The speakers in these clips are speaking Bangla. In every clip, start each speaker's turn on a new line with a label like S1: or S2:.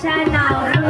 S1: Shall
S2: now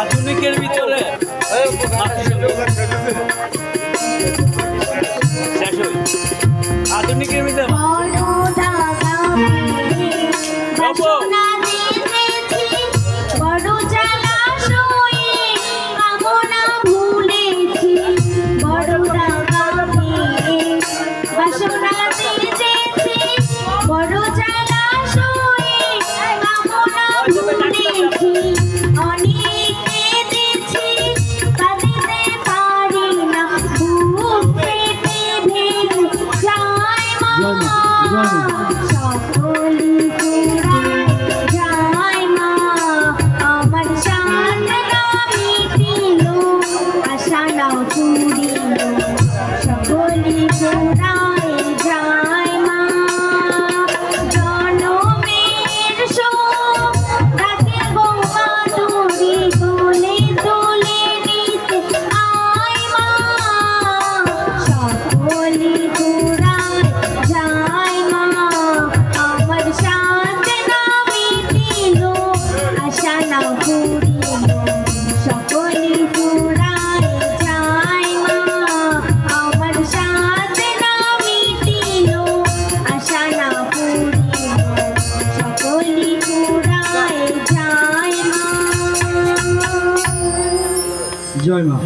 S2: আধুনিকের ভিতরে।
S1: জয় মা জয় মা আমার চাঁদ নামে দিল আশা নাও চুরিল সকলে চোরা
S3: জয় মা।